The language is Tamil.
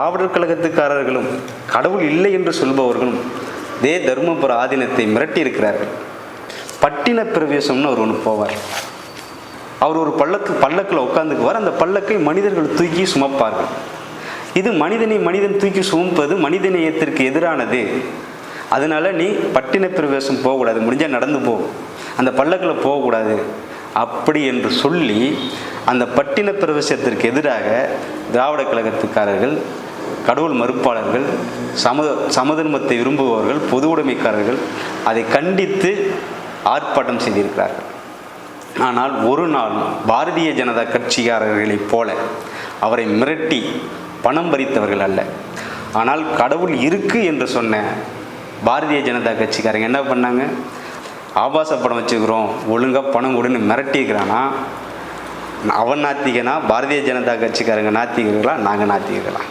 திராவிடர் கழகத்துக்காரர்களும் கடவுள் இல்லை என்று சொல்பவர்களும் தே தர்மபுர ஆதீனத்தை மிரட்டி இருக்கிறார்கள். பட்டின பிரவேசம்னு அவர் ஒன்று போவார். அவர் ஒரு பல்லக்கு பல்லக்கில் உட்காந்துக்குவார் அந்த பல்லக்கை மனிதர்கள் தூக்கி சுமப்பார்கள். இது மனிதனை மனிதன் தூக்கி சுமப்பது மனிதநேயத்திற்கு எதிரானது. அதனால நீ பட்டின பிரவேசம் போகக்கூடாது. முடிஞ்சால் நடந்து போ. அந்த பல்லக்கில் போகக்கூடாது. அப்படி என்று சொல்லி அந்த பட்டின பிரவேசத்திற்கு எதிராக திராவிட கழகத்துக்காரர்கள் கடவுள் மறுப்பாளர்கள் சமத சமதர்மத்தை விரும்புபவர்கள் பொது உடைமைக்காரர்கள் அதை கண்டித்து ஆர்ப்பாட்டம் செய்திருக்கிறார்கள். ஆனால் ஒரு நாள் பாரதிய ஜனதா கட்சிக்காரர்களைப் போல அவரை மிரட்டி பணம் பறித்தவர்கள் அல்ல. ஆனால் கடவுள் இருக்கு என்று சொன்ன பாரதிய ஜனதா கட்சிக்காரங்க என்ன பண்ணாங்க? ஆபாச படம் வச்சுக்கிறோம் ஒழுங்காக பணம் கொடுன்னு மிரட்டிக்கிறானா அவன் நாத்திகனா? பாரதிய ஜனதா கட்சிக்காரங்க நாத்திகர்களா? நாங்கள் நாத்திகர்களா?